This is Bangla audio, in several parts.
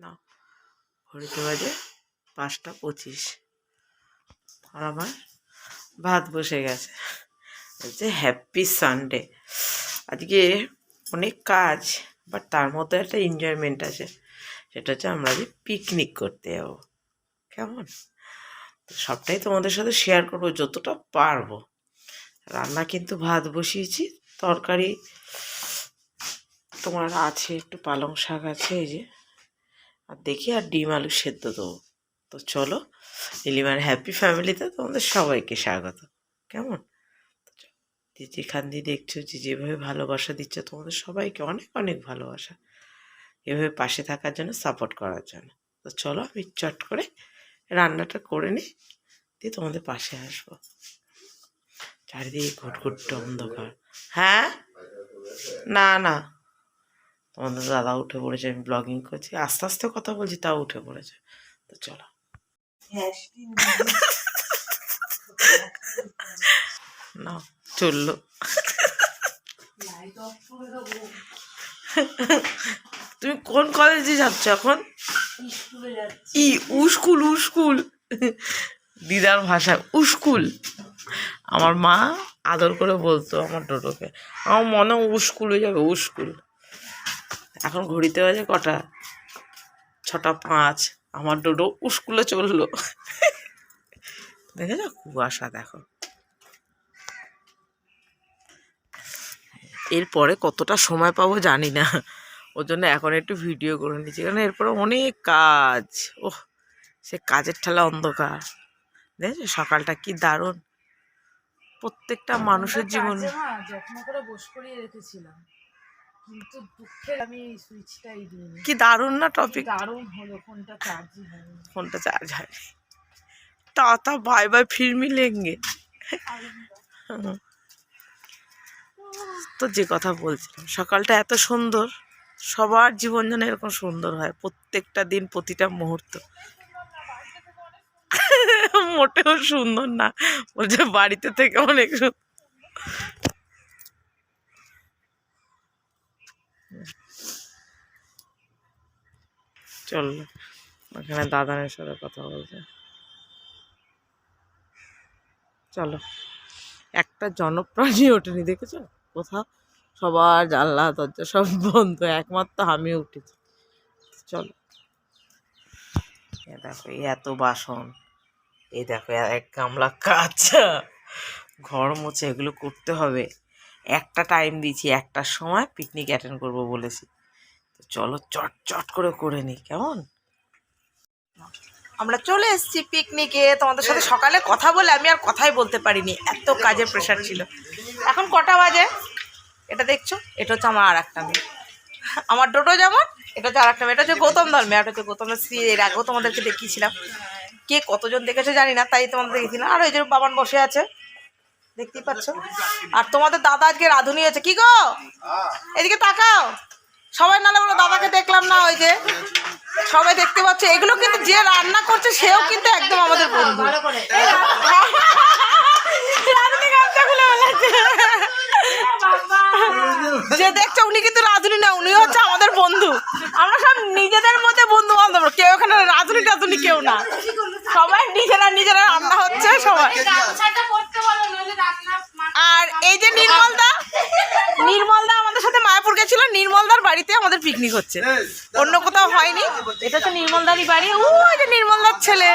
না, ঘড়িতে বাজে পাঁচটা পঁচিশ। আর আমার ভাত বসে গেছে। বলছে হ্যাপি সানডে আজকে অনেক কাজ বাট তার মধ্যে একটা এনজয়মেন্ট আছে। সেটা হচ্ছে আমরা যে পিকনিক করতে যাব। কেমন? তো সবটাই তোমাদের সাথে শেয়ার করব, যতটা পারব। রান্না কিন্তু ভাত বসিয়েছি, তরকারি তোমার আছে, একটু পালং শাক আছে, এই যে আর দেখি আর ডিম আলু সেদ্ধ দেবো তো চলো নীলিমার হ্যাপি ফ্যামিলিতে তোমাদের সবাইকে স্বাগত। কেমন? যে যেখান দিয়ে দেখছ যে যেভাবে ভালোবাসা দিচ্ছ, তোমাদের সবাইকে অনেক অনেক ভালোবাসা। এভাবে পাশে থাকার জন্য সাপোর্ট করার জন্য। তো চলো, আমি চট করে রান্নাটা করে নিই, দিয়ে তোমাদের পাশে আসব। চারিদিকে ঘুটঘুটে অন্ধকার। হ্যাঁ? না না। তোমাদের দাদা উঠে পড়েছে আমি ব্লগিং করছি। আস্তে আস্তে কথা বলছি তাও উঠে পড়েছে। তো চলো। না চলল। তুমি কোন কলেজে যাচ্ছ এখন? ই উস্কুল উস্কুল। দিদার ভাষায় উস্কুল। আমার মা আদর করে বলতো আমার টোটোকে আমার মনে হয় উস্কুল হয়ে যাবে উস্কুল। এখন ঘড়িতে বাজে কটা? ছটা পাঁচ। আমার ডোডো উস্কুলে চলল। দেখে যা কুয়াশা দেখো। এরপরে কতটা সময় পাবো জানি না। ওর জন্য এখন একটু ভিডিও করে নিচ্ছি। কারণ এরপরে অনেক কাজ। ওহ সে কাজের ঠেলা অন্ধকার। দেখেছ? সকালটা কি দারুণ। প্রত্যেকটা মানুষের জীবনে যত্ন করে বস করিয়ে রেখেছিলাম। কিন্তু দুঃখের আমি সুইচটাই দিইনি। কি দারুণ না টপিক দারুণ হলো ফোনটা চার্জই হয়নি। ফোনটা চার্জ হয় টাটা বাই বাই ফির মিলেঙ্গে। তো যে কথা বলছিলাম সকালটা এত সুন্দর সবার জীবন যেন এরকম সুন্দর হয় প্রত্যেকটা দিন প্রতিটা মুহূর্ত। মোটেও সুন্দর না বলছে বাড়িতে থেকে অনেক সুন্দর। চলল ওখানে দাদানের সাথে কথা বলছে। চলো। একটা জনপ্রাণী ওঠেনি, দেখেছ? কোথাও সবার জানলা, দরজা সব বন্ধ, একমাত্র আমি উঠেছি। চলো। দেখো এত বাসন। এই দেখো এক গামলা কাঁচা। ঘর মুছে, এগুলো করতে হবে। একটা টাইম দিয়েছি, একটার সময় পিকনিক অ্যাটেন্ড করব বলেছি। চলো চট চট করে করে নিই, কেমন? আমরা চলে এসেছি পিকনিকে তোমাদের সাথে সকালে কথা বলে আমি আর কথাই বলতে পারিনি। এত কাজের প্রেশার ছিল। এখন কটা বাজে? এটা দেখছ? এটা হচ্ছে আমার আর একটা মেয়ে। আমার ডোটো যেমন, এটা হচ্ছে আর একটা মেয়ে। এটা হচ্ছে গৌতম ধর্মে এটা হচ্ছে গৌতম শ্রী। এর আগেও তোমাদেরকে দেখিয়েছিলাম। কে কতজন দেখেছে জানি না, তাই তোমাদের দেখেছিলাম আর ওই যে বাবান বসে আছে। দেখতেই পাচ্ছ? আর তোমাদের দাদা আজকে রাঁধুনি হয়েছে। কি গো? এদিকে তাকাও। সবাই নালে বলো দাদাকে দেখলাম না ওই যে সবাই দেখতে পাচ্ছে। এগুলো কিন্তু যে রান্না করছে সেও কিন্তু একদম আমাদের বন্ধু। যে দেখছ উনি কিন্তু রাঁধুনি না উনি হচ্ছে আমাদের বন্ধু। আমরা সব নিজেদের মধ্যে বন্ধু বান্ধব কেউ এখানে রাঁধুনি টাধুনি কেউ না। সবাই নিজেরা নিজেরা রান্না হচ্ছে সবাই। আর এই যে নির্মলদা আমাদের সাথে মায়াপুর গেছিল নির্মলদার বাড়িতে আমাদের পিকনিক হচ্ছে। অন্য কোথাও হয়নি? এটা হচ্ছে নির্মলদারই বাড়ি। ও যে নির্মলদার ছেলে।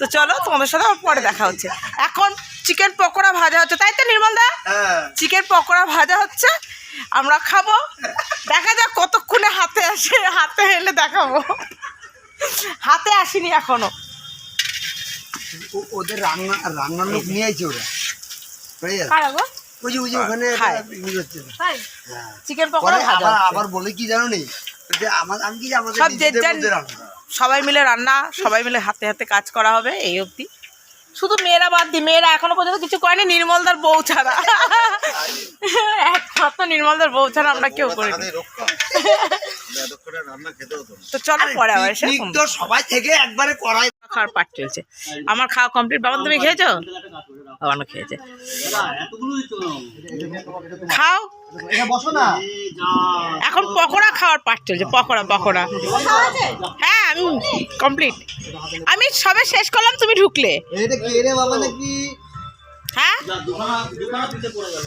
তো চলো তোমাদের সাথে আবার পরে দেখা হচ্ছে। এখন চিকেন পকোড়া ভাজা হচ্ছে। তাই তো নির্মলদা চিকেন পকোড়া ভাজা হচ্ছে। আমরা খাব। দেখা যাক কতক্ষণে হাতে আসে। হাতে এলে দেখাবো। হাতে আসেনি এখনও। ওদের রান্না রান্নার লোক নিয়ে আইছে ওরা? কারাগো ওই যে ওই যে ওখানে খায়। হচ্ছে। চিকেন পকোড়া ভাজা আবার বলে কি জানো নেই যে আমার আমি কি আমাদের সব যে নিজেদের যার- মধ্যে রান্না সবাই মিলে রান্না সবাই মিলে হাতে হাতে কাজ করা হবে এই অবধি। শুধু মেয়েরা বাদ দি মেয়েরা এখনও পর্যন্ত কিছু করেনি নির্মলদার বউ ছাড়া। একমাত্র নির্মলদার বউ ছাড়া আমরা কেউ করিনি। তো চলো পরে আবার সবাই থেকে একবারে করাই খাওয়ার পাট চলছে। আমার খাওয়া কমপ্লিট বাবা তুমি খেয়েছো? বাবানো খেয়েছে। খাও। এখন পকোড়া খাওয়ার পাট চলছে। পকোড়া পকোড়া। হ্যাঁ আমি কমপ্লিট আমি সবে শেষ করলাম, তুমি ঢুকলে। হ্যাঁ?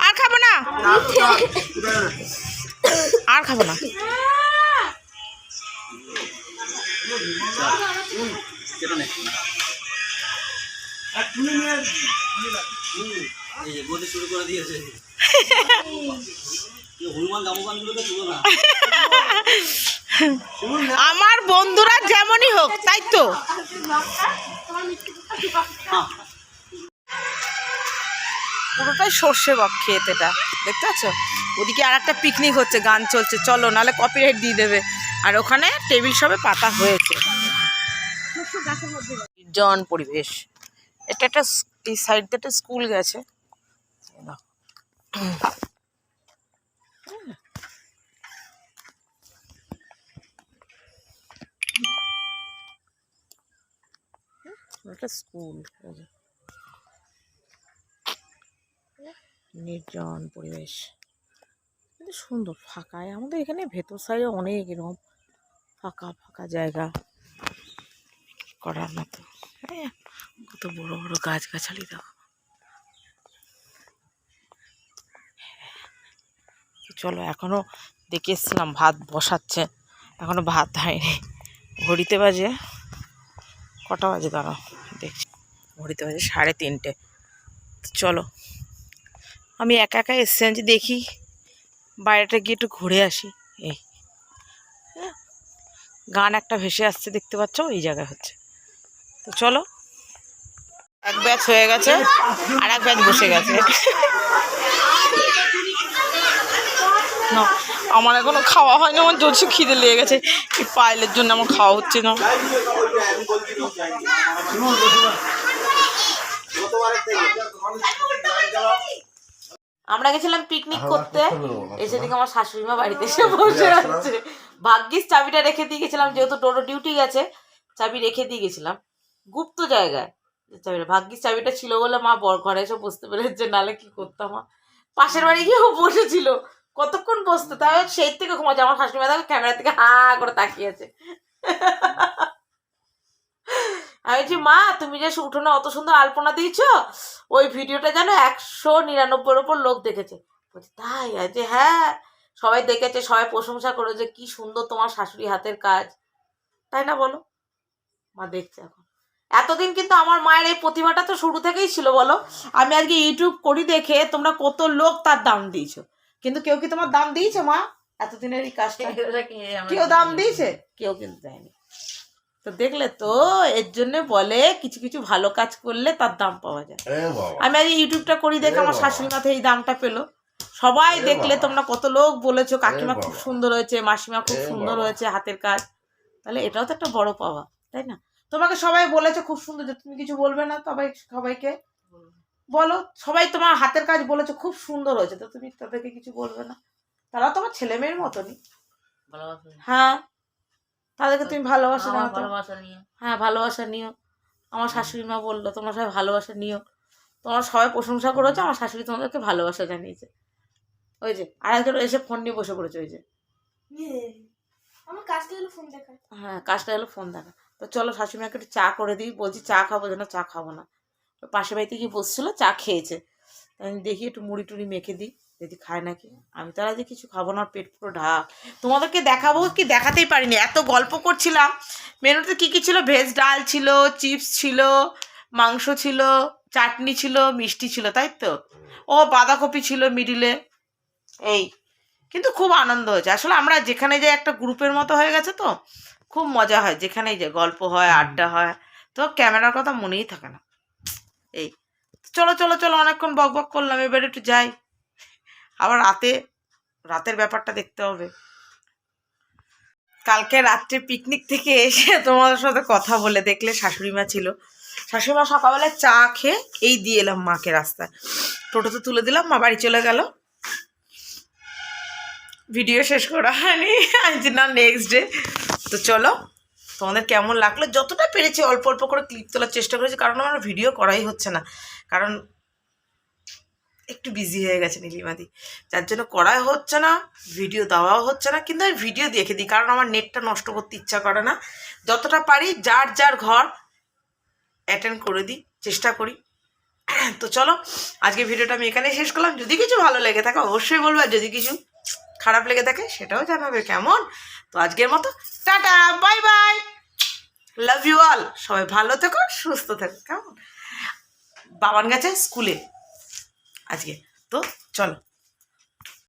আর খাব না? আর খাব না? শুরু করে দিয়েছে। হনুমান গামুগানগুলোকে তুলো না। আমার বন্ধুরা যেমনই হোক তাই তো? পুরোটাই সর্ষে বক খেতেটা দেখতে পাচ্ছ? ওদিকে আর একটা পিকনিক হচ্ছে গান চলছে। চলো নাহলে কপিরাইট দিয়ে দেবে। আর ওখানে টেবিল সবে পাতা হয়েছে। জন পরিবেশ। এটা একটা এই সাইড দিয়ে একটা স্কুল গেছে। একটা স্কুল নির্জন পরিবেশ। সুন্দর ফাঁকায় আমাদের এখানে ভেতর সাইডে অনেক এরকম ফাঁকা ফাঁকা জায়গা। করার মতো। হ্যাঁ কত বড় বড় গাছগাছালি দেখো। চলো এখনও দেখে এসছিলাম ভাত বসাচ্ছে। এখনও ভাত হয়নি। ঘড়িতে বাজে কটা বাজে দাঁড়াও দেখছি। ঘড়িতে বাজে সাড়ে তিনটে। চলো আমি একা একা এসছিলাম যে দেখি বাইরেটা গিয়ে একটু ঘুরে আসি। এই হ্যাঁ, গান একটা ভেসে আসছে দেখতে পাচ্ছ? এই জায়গায় হচ্ছে। তো চলো। এক ব্যাচ হয়ে গেছে আর এক ব্যাচ বসে গেছে। না আমার এখনও খাওয়া হয়নি আমার জোরসে খিদে লেগে গেছে। এই পায়েলের জন্য আমার খাওয়া হচ্ছে না। আমরা গেছিলাম পিকনিক করতে। এসে দেখি আমার শাশুড়ি মা বাড়িতে এসে বসে আছে। ভাগ্যিস চাবিটা রেখে দিয়ে গেছিলাম যেহেতু টোটো ডিউটি গেছে চাবি রেখে দিয়ে গেছিলাম। গুপ্ত জায়গায়। চাবিটা, ভাগ্যিস চাবিটা ছিল বলে মা বর ঘরে এসে বসতে পেরেছে নালে কি করতাম মা পাশের বাড়ি গিয়েও বসেছিল। কতক্ষণ বসতো? তাও সেই থেকে ঘুমাচ্ছে, আমার শাশুড়ি মা ক্যামেরা থেকে হা করে তাকিয়ে আছে। আমি বলছি, মা, তুমি যে উঠোনে অত সুন্দর আলপনা দিয়েছ, ওই ভিডিওটা যেন একশো নিরানব্বইয়ের ওপর লোক দেখেছে। বলছি, তাই? আছে হ্যাঁ সবাই দেখেছে, সবাই প্রশংসা করে যে কি সুন্দর তোমার শাশুড়ি হাতের কাজ। তাই না বলো? মা দেখছে এখন। এতদিন কিন্তু আমার মায়ের এই প্রতিভাটা তো শুরু থেকেই ছিল বলো। আমি আজকে ইউটিউব করি দেখে তোমরা কত লোক তার দাম দিয়েছ। কিন্তু কেউ কি তোমার দাম দিয়েছে মা? এতদিনের এই কাজটা। কেউ দাম দিয়েছে? কেউ কিন্তু দেয়নি। তো দেখলে তো এর জন্য বলে কিছু কিছু ভালো কাজ করলে তার দাম পাওয়া যায়। আমি আজ ইউটিউবটা করি দেখে আমার শাশুড়ি মাথায় এই দামটা পেল। সবাই দেখলে তোমরা কত লোক বলেছ কাকিমা খুব সুন্দর হয়েছে মাসিমা খুব সুন্দর হয়েছে হাতের কাজ। তাহলে এটাও তো একটা বড় পাওয়া তাই না? তোমাকে সবাই বলেছে খুব সুন্দর যে তুমি কিছু বলবে না সবাই সবাইকে বলো। সবাই তোমার হাতের কাজ বলেছে খুব সুন্দর হয়েছে। তো তুমি তাদেরকে কিছু বলবে না। তারা তোমার ছেলে মেয়ের মতনই। হ্যাঁ। তাদেরকে তুমি ভালোবাসা দাও তো। হ্যাঁ ভালোবাসা নিও। আমার শাশুড়ি মা বলল তোমরা সবাই ভালোবাসা নিও। তোমরা সবাই প্রশংসা করেছ আমার শাশুড়ি তোমাদেরকে ভালোবাসা জানিয়েছে। ওই যে আর একজন এসে ফোন নিয়ে বসে পড়েছে ওই যে। আমার কাজটা হলো ফোন দেখা হ্যাঁ কাজটা হলো ফোন দেখা তো চলো শাশুড়ি মাকে একটু চা করে দিই। বলছি চা খাব যেন চা খাব না। তো পাশের বাড়িতে গিয়ে বসছিলো, চা খেয়েছে। আমি দেখি একটু মুড়ি টুড়ি মেখে দিই, যদি খায় নাকি। আমি তো আর আজকে কিছু খাব না, পেট পুরো ঢাক। তোমাদেরকে দেখাবো কি দেখাতেই পারিনি। এত গল্প করছিলাম। মেনুতে কী কী ছিল? ভেজ ডাল ছিল, চিপস ছিল, মাংস ছিল, চাটনি ছিল, মিষ্টি ছিল, তাই তো? ও, বাঁধাকপি ছিল মিডিলে। এই, কিন্তু খুব আনন্দ হয়েছে। আসলে আমরা যেখানে যাই একটা গ্রুপের মতো হয়ে গেছে তো। খুব মজা হয় যেখানেই যে গল্প হয় আড্ডা হয় তো ক্যামেরার কথা মনেই থাকে না। এই চলো চলো চলো অনেকক্ষণ বক বক করলাম এবার একটু যাই। আবার রাতে রাতের ব্যাপারটা দেখতে হবে। কালকে রাত্রে পিকনিক থেকে এসে তোমাদের সাথে কথা বলে দেখলে শাশুড়ি মা ছিল। শাশুড়ি মা সকালবেলায় চা খেয়ে এই দিয়ে এলাম মাকে রাস্তায়। টোটোতে তুলে দিলাম মা বাড়ি চলে গেল। ভিডিও শেষ করা হয়নি আজ না নেক্সট ডে তো চলো, তোমাদের কেমন লাগল? যতটা পেরেছি অল্প অল্প করে ক্লিপ তোলার চেষ্টা করেছি, কারণ আমার ভিডিও করাই হচ্ছে না। কারণ একটু বিজি হয়ে গেছে নীলিমাদি। যার জন্য করাই হচ্ছে না ভিডিও দেওয়াও হচ্ছে না, কিন্তু আমি ভিডিও দেখে দিই, কারণ আমার নেটটা নষ্ট করতে ইচ্ছা করে না। যতটা পারি, যার যার ঘর অ্যাটেন্ড করে দিই, চেষ্টা করি। তো চলো আজকে ভিডিওটা আমি এখানে শেষ করলাম। যদি কিছু ভালো লেগে থাকে, অবশ্যই বলব, আর যদি কিছু খারাপ লেগে থাকে সেটাও জানাবে, কেমন? তো আজকের মতো, tata bye bye love you all সবাই ভালো থেকো, সুস্থ থেকো, কেমন? বাবান গেছে স্কুলে আজকে। তো চলো।